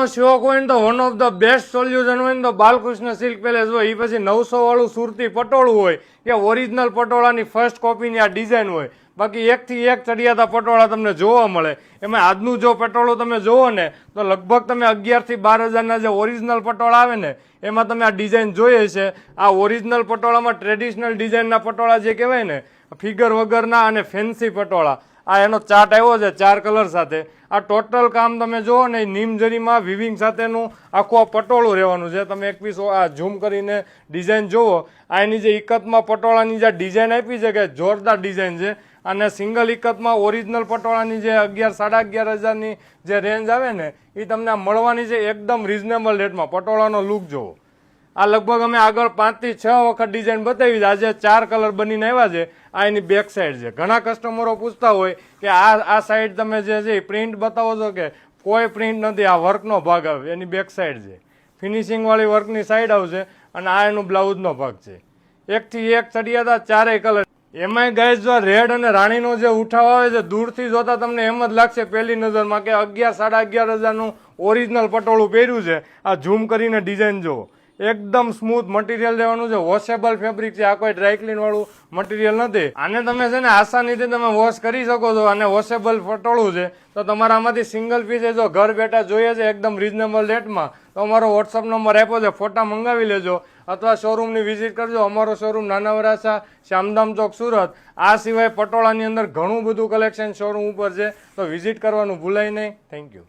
લેવાનો શોખ હોય ને તો one of the best solution હોય ને તો બાલકૃષ્ણ સિલ્ક પેલેસ હોય. એ પછી નવસો વાળું સુરતી પટોળું હોય. કે ઓરિજિનલ પટોળાની ફર્સ્ટ કોપીની આ ડિઝાઇન હોય. બાકી એકથી એક ચડિયાતા પટોળા તમને જોવા મળે. એમાં આજનું જો પટોળું તમે જોવો ને, તો લગભગ તમે અગિયારથી બાર હજારના જે ઓરિજિનલ પટોળા આવે ને, એમાં તમે આ ડિઝાઇન જોઈએ છે આ ઓરિજિનલ પટોળામાં ટ્રેડિશનલ ડિઝાઇનના પટોળા જે કહેવાય ને, ફિગર વગરના અને ફેન્સી પટોળા. આ એનો ચાર્ટ આવ્યો છે, ચાર કલર સાથે. આ ટોટલ કામ તમે જુઓ ને નીમજરીમાં વિવિંગ સાથેનું આખું આ પટોળું રહેવાનું છે. તમે એક પીસ આ ઝૂમ કરીને ડિઝાઇન જુઓ. આ એની જે ઇકતમાં પટોળાની જે ડિઝાઇન આપી છે કે જોરદાર ડિઝાઇન છે. અને સિંગલ ઇકતમાં ઓરિજિનલ પટોળાની જે અગિયાર, સાડા અગિયાર હજારની જે રેન્જ આવે ને, એ તમને મળવાની છે એકદમ રિઝનેબલ રેટમાં પટોળાનો લુક જુઓ. આ લગભગ અમે આગળ પાંચથી છ વખત ડિઝાઇન બતાવી આજે ચાર કલર બનીને આવ્યા છે. આ એની બેક સાઈડ છે. ઘણા કસ્ટમરો પૂછતા હોય કે આ આ સાઈડ તમે જે છે પ્રિન્ટ બતાવો છો કે કોઈ પ્રિન્ટ નથી, આ વર્કનો ભાગ આવે. એની બેક સાઈડ છે. ફિનિશિંગવાળી વર્કની સાઈડ આવશે અને આ એનું બ્લાઉઝનો ભાગ છે. એકથી એક ચડિયાતા ચારેય કલર એમાંય ગાઈઝ જો રેડ અને રાણીનો જે ઉઠાવ આવે છે, દૂરથી જોતા તમને એમ જ લાગશે પહેલી નજરમાં કે અગિયાર, સાડા અગિયાર હજારનું ઓરિજિનલ પટોળું પહેર્યું છે. આ ઝૂમ કરીને ડિઝાઇન જુઓ. એકદમ સ્મૂથ મટીરિયલ દેવાનું છે. વોશેબલ ફેબ્રિક છે. આ કોઈ ડ્રાયક્લીન વાળું મટીરિયલ નથી. આને તમે છે ને આસાનીથી તમે વોશ કરી શકો છો અને વોશેબલ પટોળું છે. તો તમારા આમાંથી સિંગલ પીસ જો ઘર બેઠા જોઈએ છે, એકદમ રિઝનેબલ રેટમાં તો અમારો વોટ્સઅપ નંબર આપ્યો છે. ફોટા મંગાવી લેજો. અથવા શોરૂમની વિઝિટ કરજો. અમારો શોરૂમ નાના વરાસા શ્યામધામ ચોક, સુરત. આ સિવાય પટોળાની અંદર ઘણું બધું કલેક્શન શોરૂમ ઉપર છે. તો વિઝિટ કરવાનું ભૂલાય નહીં. Thank you